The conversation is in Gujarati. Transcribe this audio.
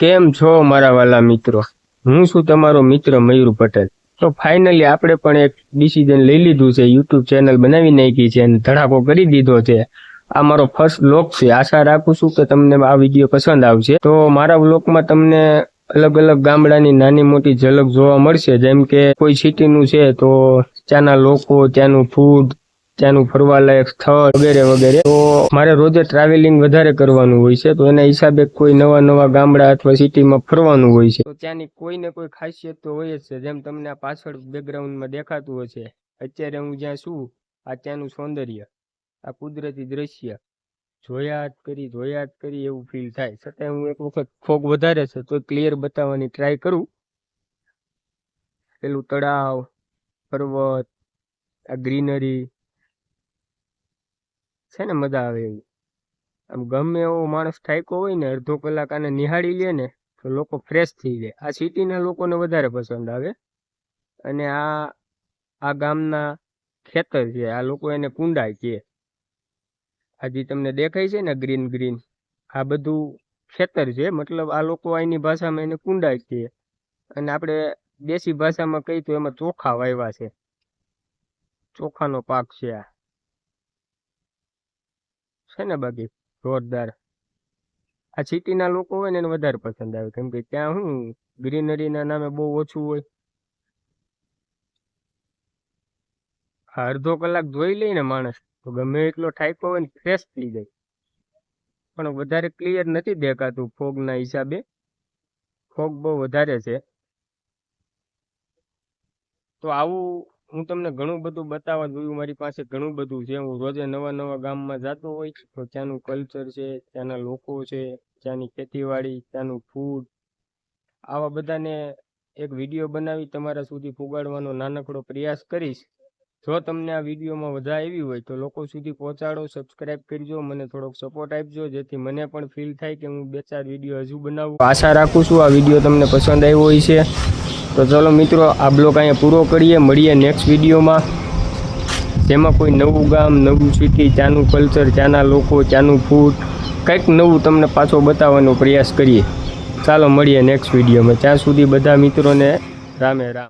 કેમ છો મારા વાલા મિત્રો? હું છું તમારો મિત્ર મયુર પટેલ. તો ફાઇનલી આપણે પણ એક ડિસિઝન લઈ લીધું છે. યુટ્યુબ ચેનલ બનાવી નાખી છે અને ધડાકો કરી દીધો છે. આ મારો ફર્સ્ટ વ્લોગ છે. આશા રાખું છું કે તમને આ વીડિયો પસંદ આવશે. તો મારા વ્લોગમાં તમને અલગ અલગ ગામડાની નાની મોટી ઝલક જોવા મળશે. જેમ કે કોઈ સિટીનું છે તો ત્યાંના લોકો, ત્યાંનું ફૂડ ત્યાંનું ફરવાલાયક સ્થળ વગેરે વગેરે. તો મારે રોજે ટ્રાવેલિંગ વધારે કરવાનું હોય છે. તો એના હિસાબે કોઈ નવા નવા ગામડા અથવા સિટીમાં ફરવાનું હોય છે. તો ત્યાંની કોઈ ને કોઈ ખાસિયત તો હોય જ છે, જેમ તમને આ પાછળ બેકગ્રાઉન્ડમાં દેખાતું હશે. અત્યારે હું જ્યાં છું, આ ત્યાંનું સૌંદર્ય, આ કુદરતી દ્રશ્ય. જોયા કરી જોયા કરી એવું ફીલ થાય. છતાંય હું એક વખત ફોગ વધારે છે, તો ક્લિયર બતાવવાની ટ્રાય કરું. પેલું તળાવ, પર્વત, આ ગ્રીનરી છે ને મજા આવે એવી. આમ ગમે એવો માણસ થાયકો હોય ને, અડધો કલાક આને નિહાળી લે ને, તો લોકો ફ્રેશ થઈ જાય. આ સિટીના લોકોને વધારે પસંદ આવે. અને આ આ ગામના ખેતર છે, આ લોકો એને કુંડા કહે. આજે તમને દેખાય છે ને ગ્રીન ગ્રીન આ બધું ખેતર છે, મતલબ આ લોકો અહીંની ભાષામાં એને કુંડા કહે. અને આપણે દેશી ભાષામાં કહીએ તો એમાં ચોખા વાવ્યા છે. ચોખાનો પાક છે આ. છે ને બાકી? જોરદાર. આ સિટીના લોકો હોય ને એને વધારે પસંદ આવે. કેમ કે ત્યાં શું ગ્રીનરીના નામે બહુ ઓછું હોય. અડધો કલાક જોઈ લે ને માણસ. તો ગમે એટલો ઠાઈકો હોય ને ફ્રેશ થઈ જાય. પણ વધારે ક્લિયર નથી દેખાતું ફોગના હિસાબે. ફોગ બહુ વધારે છે. તો આવું હું તમને ઘણું બધું બતાવવા જોયું મારી પાસે ઘણું બધું છે. હું રોજે નવા નવા ગામમાં જતો હોય તો ત્યાંનું કલ્ચર છે, ત્યાંના લોકો છે, ત્યાંની ખેતીવાડી, ત્યાંનું ફૂડ આવા બધાને એક વીડિયો બનાવી તમારા સુધી ફુગાડવાનો નાનકડો પ્રયાસ કરીશ. જો તમને આ વિડીયોમાં મજા આવી હોય તો લોકો સુધી પહોંચાડો સબસ્ક્રાઇબ કરજો, મને થોડોક સપોર્ટ આપજો, જેથી મને પણ ફીલ થાય કે હું બે ચાર વીડિયો હજુ બનાવું. આશા રાખું છું આ વીડિયો તમને પસંદ આવ્યો હોય છે તો ચલો મિત્રો, આ બ્લોગ અહીંયા પૂરો કરીએ. મળીએ નેક્સ્ટ વિડીયોમાં. જેમાં કોઈ નવું ગામ, નવું સિટી ત્યાંનું કલ્ચર ત્યાંના લોકો ત્યાંનું ફૂડ કંઈક નવું તમને પાછો બતાવવાનો પ્રયાસ કરીએ. ચાલો મળીએ નેક્સ્ટ વિડીયોમાં. ત્યાં સુધી બધા મિત્રોને રામે રામ.